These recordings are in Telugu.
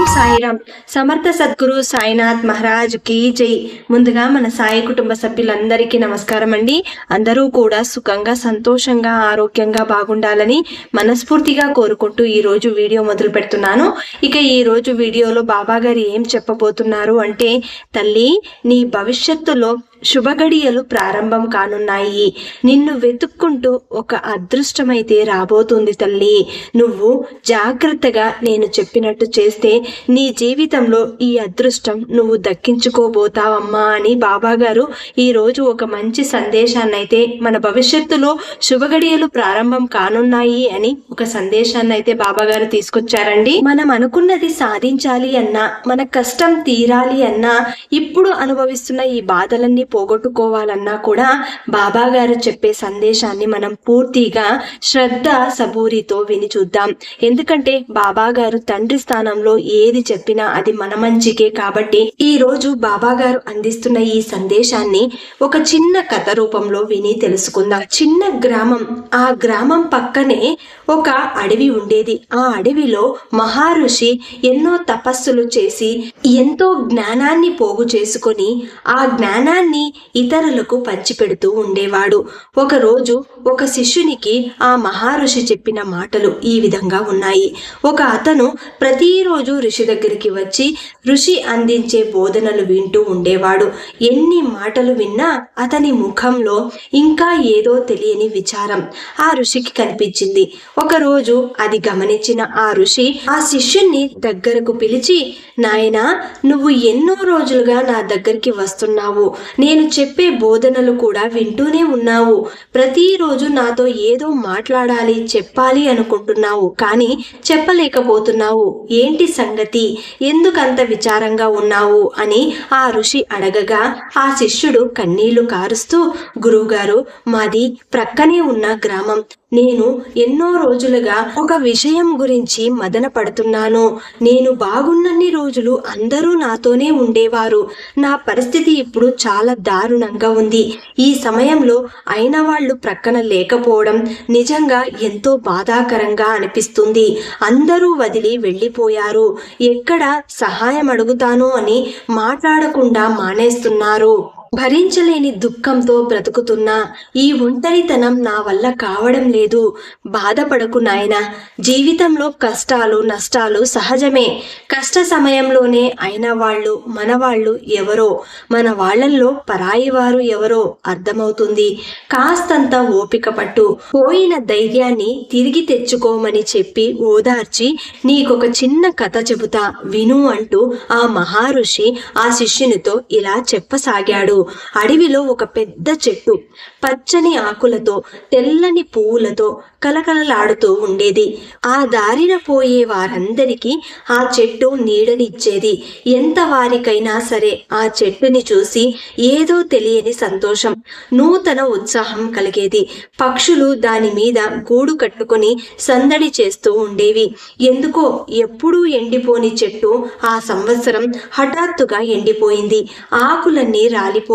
ఓం సాయిరామ్. సమర్థ సద్గురు సాయినాథ్ మహారాజ్ కీ జై. ముందుగా మన సాయి కుటుంబ సభ్యులందరికీ నమస్కారం అండి. అందరూ కూడా సుఖంగా సంతోషంగా ఆరోగ్యంగా బాగుండాలని మనస్ఫూర్తిగా కోరుకుంటూ ఈ రోజు వీడియో మొదలు పెడుతున్నాను. ఇక ఈ రోజు వీడియోలో బాబా గారు ఏం చెప్పబోతున్నారు అంటే తల్లి నీ భవిష్యత్తులో శుభగడియలు ప్రారంభం కానున్నాయి. నిన్ను వెతుక్కుంటూ ఒక అదృష్టమైతే రాబోతుంది తల్లి. నువ్వు జాగ్రత్తగా నేను చెప్పినట్టు చేస్తే నీ జీవితంలో ఈ అదృష్టం నువ్వు దక్కించుకోబోతావమ్మా అని బాబాగారు ఈరోజు ఒక మంచి సందేశాన్ని అయితే మన భవిష్యత్తులో శుభగడియలు ప్రారంభం కానున్నాయి అని ఒక సందేశాన్ని అయితే బాబాగారు తీసుకొచ్చారండి. మనం అనుకున్నది సాధించాలి అన్నా మన కష్టం తీరాలి అన్నా ఇప్పుడు అనుభవిస్తున్న ఈ బాధలన్నీ పోగొట్టుకోవాలన్నా కూడా బాబాగారు చెప్పే సందేశాన్ని మనం పూర్తిగా శ్రద్ధ సబూరితో విని చూద్దాం. ఎందుకంటే బాబాగారు తండ్రి స్థానంలో ఏది చెప్పినా అది మన మంచికే కాబట్టి ఈ రోజు బాబాగారు అందిస్తున్న ఈ సందేశాన్ని ఒక చిన్న కథ రూపంలో విని తెలుసుకుందాం. చిన్న గ్రామం ఆ గ్రామం పక్కనే ఒక అడవి ఉండేది. ఆ అడవిలో మహారుషి ఎన్నో తపస్సులు చేసి ఎంతో జ్ఞానాన్ని పోగు చేసుకొని ఆ జ్ఞానాన్ని ఇతరులకు పంచిపెడుతూ ఉండేవాడు. ఒకరోజు ఒక శిష్యునికి ఆ మహారుషి చెప్పిన మాటలు ఈ విధంగా ఉన్నాయి. ఒక అతను ప్రతిరోజు ఋషి దగ్గరికి వచ్చి ఋషి అందించే బోధనలు వింటూ ఉండేవాడు. ఎన్ని మాటలు విన్నా అతని ముఖంలో ఇంకా ఏదో తెలియని విచారం ఆ ఋషికి కనిపించింది. ఒకరోజు అది గమనించిన ఆ ఋషి ఆ శిష్యుణ్ణి దగ్గరకు పిలిచి నాయనా నువ్వు ఎన్నో రోజులుగా నా దగ్గరికి వస్తున్నావు. నేను చెప్పే బోధనలు కూడా వింటూనే ఉన్నావు. ప్రతిరోజు నాతో ఏదో మాట్లాడాలి చెప్పాలి అనుకుంటున్నావు. కానీ చెప్పలేకపోతున్నావు. ఏంటి సంగతి? ఎందుకంత విచారంగా ఉన్నావు? అని ఆ ఋషి అడగగా ఆ శిష్యుడు కన్నీళ్ళు కారుస్తూ గురువుగారు మాది ప్రక్కనే ఉన్న గ్రామం. నేను ఎన్నో రోజులుగా ఒక విషయం గురించి మదన పడుతున్నాను నేను బాగున్నన్ని రోజులు అందరూ నాతోనే ఉండేవారు. నా పరిస్థితి ఇప్పుడు చాలా దారుణంగా ఉంది. ఈ సమయంలో అయిన వాళ్ళు ప్రక్కన లేకపోవడం నిజంగా ఎంతో బాధాకరంగా అనిపిస్తుంది. అందరూ వదిలి వెళ్ళిపోయారు. ఎక్కడ సహాయం అడుగుతాను అని మాట్లాడకుండా మానేస్తున్నారు. భరించలేని దుఃఖంతో బ్రతుకుతున్నా ఈ ఒంటరితనం నా వల్ల కావడం లేదు. బాధపడకు నాయన. జీవితంలో కష్టాలు నష్టాలు సహజమే. కష్ట సమయంలోనే అయిన వాళ్ళు మనవాళ్ళు ఎవరో? మన వాళ్ళల్లో పరాయి వారు ఎవరో? అర్థమవుతుంది. కాస్తంత ఓపిక పట్టు. పోయిన ధైర్యాన్ని తిరిగి తెచ్చుకోమని చెప్పి ఓదార్చి నీకొక చిన్న కథ చెబుతా. విను అంటూ ఆ మహారుషి ఆ శిష్యునితో ఇలా చెప్పసాగాడు. అడవిలో ఒక పెద్ద చెట్టు పచ్చని ఆకులతో తెల్లని పువ్వులతో కలకలలాడుతూ ఉండేది. ఆ దారిన పోయే వారందరికీ ఆ చెట్టు నీడనిచ్చేది. ఎంత వారికైనా సరే ఆ చెట్టుని చూసి ఏదో తెలియని సంతోషం నూతన ఉత్సాహం కలిగేది. పక్షులు దాని మీద గూడు కట్టుకొని సందడి చేస్తూ ఉండేవి. ఎందుకో ఎప్పుడూ ఎండిపోని చెట్టు ఆ సంవత్సరం హఠాత్తుగా ఎండిపోయింది. ఆకులన్నీ రాలిపోయి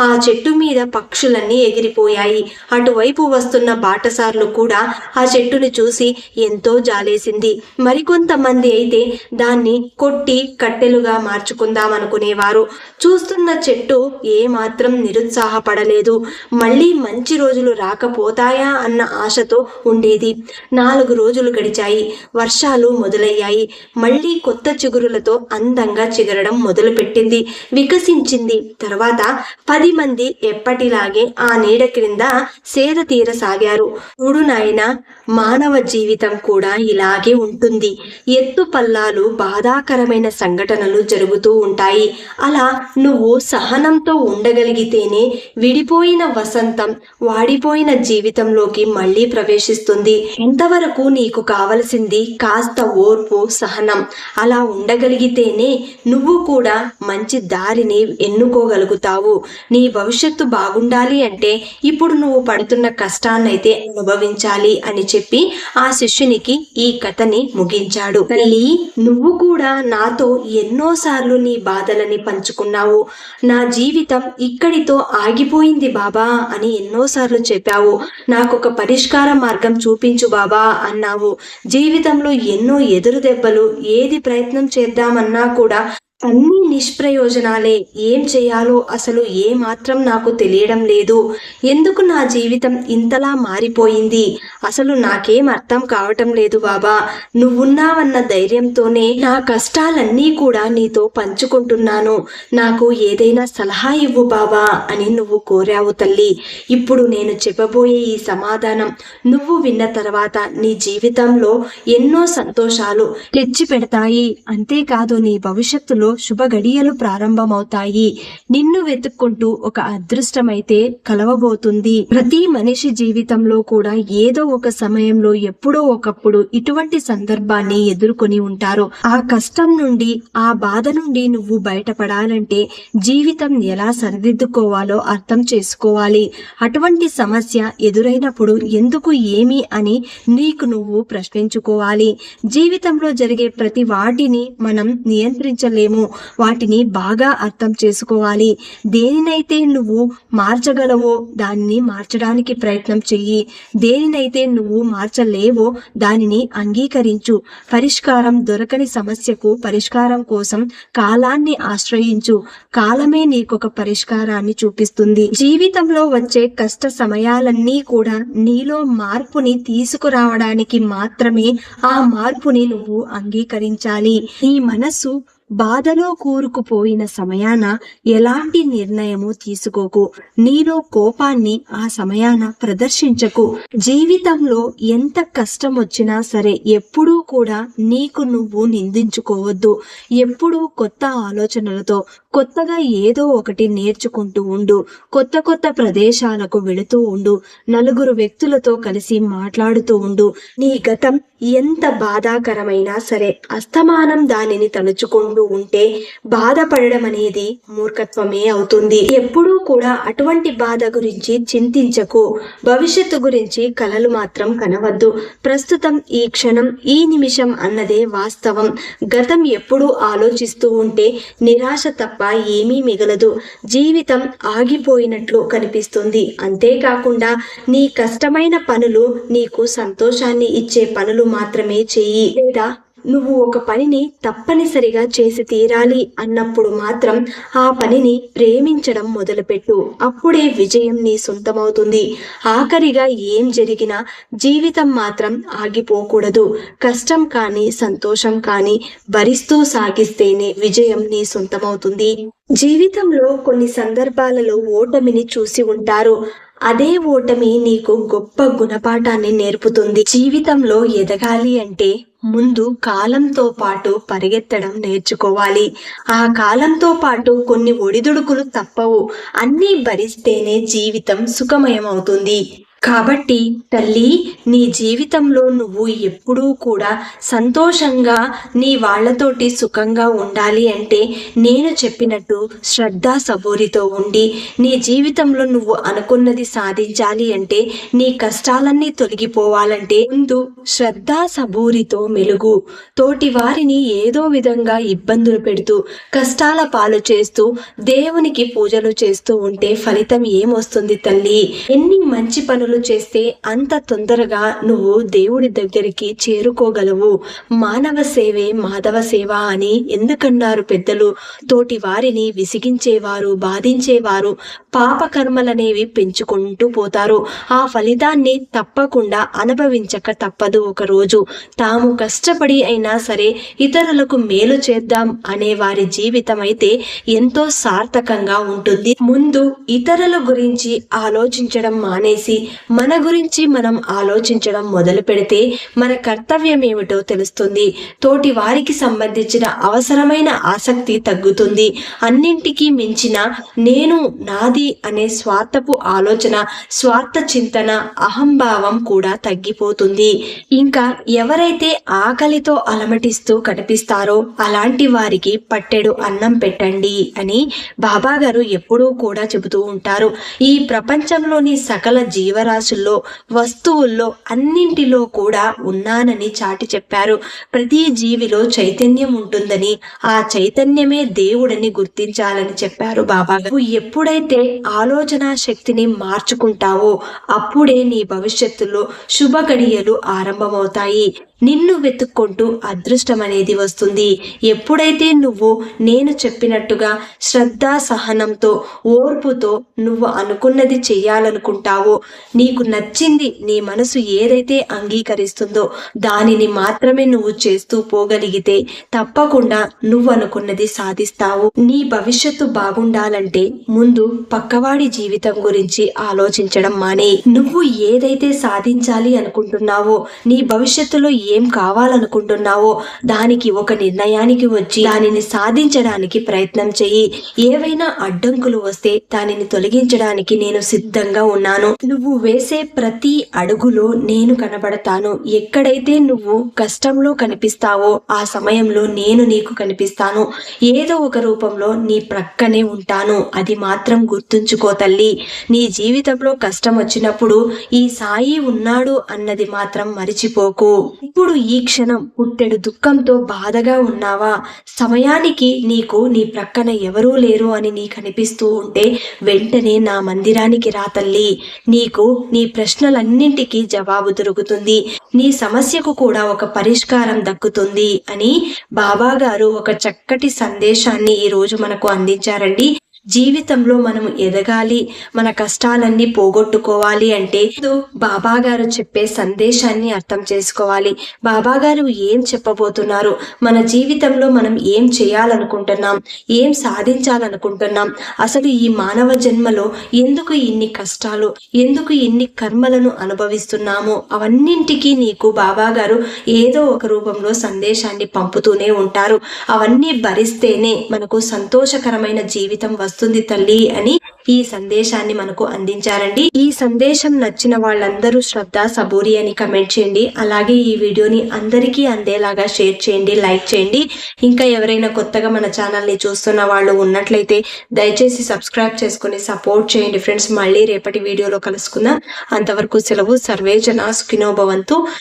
ఆ చెట్టు మీద పక్షులన్నీ ఎగిరిపోయాయి. అటువైపు వస్తున్న బాటసార్లు కూడా ఆ చెట్టుని చూసి ఎంతో జాలేసింది. మరికొంతమంది అయితే దాన్ని కొట్టి కట్టెలుగా మార్చుకుందాం అనుకునేవారు చూస్తున్న చెట్టు ఏమాత్రం నిరుత్సాహపడలేదు. మళ్ళీ మంచి రోజులు రాకపోతాయా అన్న ఆశతో ఉండేది. నాలుగు రోజులు గడిచాయి. వర్షాలు మొదలయ్యాయి. మళ్ళీ కొత్త చిగురులతో అందంగా చిగరడం మొదలుపెట్టింది. వికసించింది. తర్వాత పది మంది ఎప్పటిలాగే ఆ నీడ క్రింద సేద తీరసాగారు. చూడు నాయన మానవ జీవితం కూడా ఇలాగే ఉంటుంది. ఎత్తు పల్లాలు బాధాకరమైన సంఘటనలు జరుగుతూ ఉంటాయి. అలా నువ్వు సహనంతో ఉండగలిగితేనే విడిపోయిన వసంతం వాడిపోయిన జీవితంలోకి మళ్ళీ ప్రవేశిస్తుంది. ఎంతవరకు నీకు కావలసింది కాస్త ఓర్పు సహనం. అలా ఉండగలిగితేనే నువ్వు కూడా మంచి దారిని ఎన్నుకోగలుగుతావు. పొందుతావు నీ భవిష్యత్తు బాగుండాలి అంటే ఇప్పుడు నువ్వు పడుతున్న కష్టాన్నైతే అనుభవించాలి అని చెప్పి ఆ శిష్యునికి ఈ కథని ముగించాడు. తల్లి నువ్వు కూడా నాతో ఎన్నోసార్లు నీ బాధలని పంచుకున్నావు. నా జీవితం ఇక్కడితో ఆగిపోయింది బాబా అని ఎన్నోసార్లు చెప్పావు. నాకు ఒక పరిష్కార మార్గం చూపించు బాబా అన్నావు. జీవితంలో ఎన్నో ఎదురు దెబ్బలు ఏది ప్రయత్నం చేద్దామన్నా కూడా అన్ని నిష్ప్రయోజనాలే. ఏం చేయాలో అసలు ఏ మాత్రం నాకు తెలియడం లేదు. ఎందుకు నా జీవితం ఇంతలా మారిపోయింది? అసలు నాకేం అర్థం కావటం లేదు బాబా. నువ్వున్నావన్న ధైర్యంతోనే నా కష్టాలన్నీ కూడా నీతో పంచుకుంటున్నాను. నాకు ఏదైనా సలహా ఇవ్వు బాబా అని నువ్వు కోరావు తల్లి. ఇప్పుడు నేను చెప్పబోయే ఈ సమాధానం నువ్వు విన్న తర్వాత నీ జీవితంలో ఎన్నో సంతోషాలు తెచ్చి పెడతాయి అంతేకాదు నీ భవిష్యత్తులో శుభ గడియలు ప్రారంభమవుతాయి. నిన్ను వెతుక్కుంటూ ఒక అదృష్టమైతే కలవబోతుంది. ప్రతి మనిషి జీవితంలో కూడా ఏదో ఒక సమయంలో ఎప్పుడో ఒకప్పుడు ఇటువంటి సందర్భాన్ని ఎదుర్కొని ఉంటారు. ఆ కష్టం నుండి ఆ బాధ నుండి నువ్వు బయటపడాలంటే జీవితం ఎలా సరిదిద్దుకోవాలో అర్థం చేసుకోవాలి. అటువంటి సమస్య ఎదురైనప్పుడు ఎందుకు ఏమి అని నీకు నువ్వు ప్రశ్నించుకోవాలి. జీవితంలో జరిగే ప్రతి వాటిని మనం నియంత్రించలేము. వాటిని బాగా అర్థం చేసుకోవాలి. దేనినైతే నువ్వు మార్చగలవో దానిని మార్చడానికి ప్రయత్నం చెయ్యి. దేనినైతే నువ్వు మార్చలేవో దానిని అంగీకరించు. పరిష్కారం దొరకని సమస్యకు పరిష్కారం కోసం కాలాన్ని ఆశ్రయించు. కాలమే నీకొక పరిష్కారాన్ని చూపిస్తుంది. జీవితంలో వచ్చే కష్ట సమయాలన్నీ కూడా నీలో మార్పుని తీసుకురావడానికి మాత్రమే ఆ మార్పుని నువ్వు అంగీకరించాలి. నీ మనస్సు బాధలో కూరుకుపోయిన సమయాన ఎలాంటి నిర్ణయము తీసుకోకు. నీలో కోపాన్ని ఆ సమయాన ప్రదర్శించకు. జీవితంలో ఎంత కష్టం వచ్చినా సరే ఎప్పుడూ కూడా నీకు నువ్వు నిందించుకోవద్దు. ఎప్పుడూ కొత్త ఆలోచనలతో కొత్తగా ఏదో ఒకటి నేర్చుకుంటూ ఉండు కొత్త కొత్త ప్రదేశాలకు వెళుతూ ఉండు నలుగురు వ్యక్తులతో కలిసి మాట్లాడుతూ ఉండు. నీ గతం ఎంత బాధాకరమైనా సరే అస్తమానం దానిని తలుచుకుంటూ ఉంటే బాధపడడం అనేది మూర్ఖత్వమే అవుతుంది. ఎప్పుడూ కూడా అటువంటి బాధ గురించి చింతించకు. భవిష్యత్తు గురించి కలలు మాత్రం కనవద్దు. ప్రస్తుతం ఈ క్షణం ఈ నిమిషం అన్నదే వాస్తవం. గతం ఎప్పుడూ ఆలోచిస్తూ ఉంటే నిరాశ తప్ప ఏమీ మిగలదు. జీవితం ఆగిపోయినట్లు కనిపిస్తుంది. అంతేకాకుండా నీ కష్టమైన పనులు నీకు సంతోషాన్ని ఇచ్చే పనులు మాత్రమే చేయి. లేదా నువ్వు ఒక పనిని తప్పనిసరిగా చేసి తీరాలి అన్నప్పుడు మాత్రం ఆ పనిని ప్రేమించడం మొదలుపెట్టు. అప్పుడే విజయం నీ సొంతమవుతుంది. ఆఖరిగా ఏం జరిగినా జీవితం మాత్రం ఆగిపోకూడదు. కష్టం కానీ సంతోషం కానీ భరిస్తూ సాగిస్తేనే విజయం నీ సొంతమవుతుంది. జీవితంలో కొన్ని సందర్భాలలో ఓటమిని చూసి ఉంటారు. అదే ఓటమి నీకు గొప్ప గుణపాఠాన్ని నేర్పుతుంది. జీవితంలో ఎదగాలి అంటే ముందు కాలంతో పాటు పరిగెత్తడం నేర్చుకోవాలి. ఆ కాలంతో పాటు కొన్ని ఒడిదుడుకులు తప్పవు. అన్నీ భరిస్తేనే జీవితం సుఖమయం అవుతుంది కాబట్టి తల్లి నీ జీవితంలో నువ్వు ఎప్పుడూ కూడా సంతోషంగా నీ వాళ్ళతోటి సుఖంగా ఉండాలి అంటే నేను చెప్పినట్టు శ్రద్ధ సబూరితో ఉండి నీ జీవితంలో నువ్వు అనుకున్నది సాధించాలి అంటే నీ కష్టాలన్నీ తొలగిపోవాలంటే ముందు శ్రద్ధ సబూరితో మెలుగు. తోటి వారిని ఏదో విధంగా ఇబ్బందులు పెడుతూ కష్టాల పాలు చేస్తూ దేవునికి పూజలు చేస్తూ ఉంటే ఫలితం ఏమొస్తుంది తల్లి? ఎన్ని మంచి పనులు చేస్తే అంత తొందరగా నువ్వు దేవుడి దగ్గరికి చేరుకోగలవు. మానవ సేవే మాధవ సేవ అని ఎందుకన్నారు పెద్దలు? తోటి వారిని విసిగించేవారు బాధించేవారు పాపకర్మలనేవి పెంచుకుంటూ పోతారు. ఆ ఫలితాన్ని తప్పకుండా అనుభవించక తప్పదు ఒక రోజు తాము కష్టపడి అయినా సరే ఇతరులకు మేలు చేద్దాం అనే వారి జీవితం అయితే ఎంతో సార్థకంగా ఉంటుంది. ముందు ఇతరుల గురించి ఆలోచించడం మానేసి మన గురించి మనం ఆలోచించడం మొదలు పెడితే మన కర్తవ్యం ఏమిటో తెలుస్తుంది. తోటి వారికి సంబంధించిన అవసరమైన ఆసక్తి తగ్గుతుంది. అన్నింటికీ మించిన నేను నాది కావాలి అనే స్వార్థపు ఆలోచన స్వార్థ చింతన అహంభావం కూడా తగ్గిపోతుంది. ఇంకా ఎవరైతే ఆకలితో అలమటిస్తూ కనిపిస్తారో అలాంటి వారికి పట్టెడు అన్నం పెట్టండి అని బాబా గారు ఎప్పుడూ కూడా చెబుతూ ఉంటారు. ఈ ప్రపంచంలోని సకల జీవరాశుల్లో వస్తువుల్లో అన్నింటిలో కూడా ఉన్నానని చాటి చెప్పారు. ప్రతి జీవిలో చైతన్యం ఉంటుందని ఆ చైతన్యమే దేవుడని గుర్తించాలని చెప్పారు బాబా గారు ఎప్పుడైతే ఆలోచన శక్తిని మార్చుకుంటావో. అప్పుడే నీ భవిష్యత్తులో శుభ గడియలు ఆరంభమవుతాయి. నిన్ను వెతుక్కుంటూ అదృష్టం అనేది వస్తుంది. ఎప్పుడైతే నువ్వు నేను చెప్పినట్టుగా శ్రద్ధ సహనంతో ఓర్పుతో నువ్వు అనుకున్నది చెయ్యాలనుకుంటావో నీకు నచ్చింది నీ మనసు ఏదైతే అంగీకరిస్తుందో దానిని మాత్రమే నువ్వు చేస్తూ పోగలిగితే తప్పకుండా నువ్వు అనుకున్నది సాధిస్తావు. నీ భవిష్యత్తు బాగుండాలంటే ముందు పక్కవాడి జీవితం గురించి ఆలోచించడం మానే. నువ్వు ఏదైతే సాధించాలి అనుకుంటున్నావో నీ భవిష్యత్తులో ఏం కావాలనుకుంటున్నావో దానికి ఒక నిర్ణయానికి వచ్చి దానిని సాధించడానికి ప్రయత్నం చెయ్యి. ఏవైనా అడ్డంకులు వస్తే దానిని తొలగించడానికి నేను సిద్ధంగా ఉన్నాను. నువ్వు వేసే ప్రతి అడుగులో నేను కనబడతాను. ఎక్కడైతే నువ్వు కష్టంలో కనిపిస్తావో ఆ సమయంలో నేను నీకు కనిపిస్తాను. ఏదో ఒక రూపంలో నీ ప్రక్కనే ఉంటాను. అది మాత్రం గుర్తుంచుకో తల్లి. నీ జీవితంలో కష్టం వచ్చినప్పుడు ఈ సాయి ఉన్నాడు అన్నది మాత్రం మరిచిపోకు. ఇప్పుడు ఈ క్షణం పుట్టెడు దుఃఖంతో బాధగా ఉన్నావా? సమయానికి నీకు నీ ప్రక్కన ఎవరూ లేరు అని నీకు అనిపిస్తూ ఉంటే వెంటనే నా మందిరానికి రా తల్లి. నీకు నీ ప్రశ్నలన్నింటికీ జవాబు దొరుకుతుంది. నీ సమస్యకు కూడా ఒక పరిష్కారం దక్కుతుంది అని బాబా గారు ఒక చక్కటి సందేశాన్ని ఈ రోజు మనకు అందించారండి. జీవితంలో మనం ఎదగాలి మన కష్టాలన్నీ పోగొట్టుకోవాలి అంటే బాబా గారు చెప్పే సందేశాన్ని అర్థం చేసుకోవాలి. బాబా గారు ఏం చెప్పబోతున్నారు? మన జీవితంలో మనం ఏం చేయాలనుకుంటున్నాం? ఏం సాధించాలనుకుంటున్నాం? అసలు ఈ మానవ జన్మలో ఎందుకు ఇన్ని కష్టాలు ఎందుకు ఇన్ని కర్మలను అనుభవిస్తున్నాము? అవన్నింటికీ నీకు బాబా గారు ఏదో ఒక రూపంలో సందేశాన్ని పంపుతూనే ఉంటారు. అవన్నీ భరిస్తేనే మనకు సంతోషకరమైన జీవితం వస్తుంది. వస్తుంది తల్లి అని ఈ సందేశాన్ని మనకు అందించారండి. ఈ సందేశం నచ్చిన వాళ్ళందరూ శ్రద్ధ సబూరి అని కమెంట్ చేయండి. అలాగే ఈ వీడియోని అందరికీ అందేలాగా షేర్ చేయండి లైక్ చేయండి. ఇంకా ఎవరైనా కొత్తగా మన ఛానల్ని చూస్తున్న వాళ్ళు ఉన్నట్లయితే దయచేసి సబ్స్క్రైబ్ చేసుకుని సపోర్ట్ చేయండి ఫ్రెండ్స్. మళ్ళీ రేపటి వీడియోలో కలుసుకుందాం. అంతవరకు సెలవు. సర్వే జనా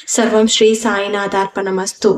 సర్వం శ్రీ సాయినాథార్పణమస్తు.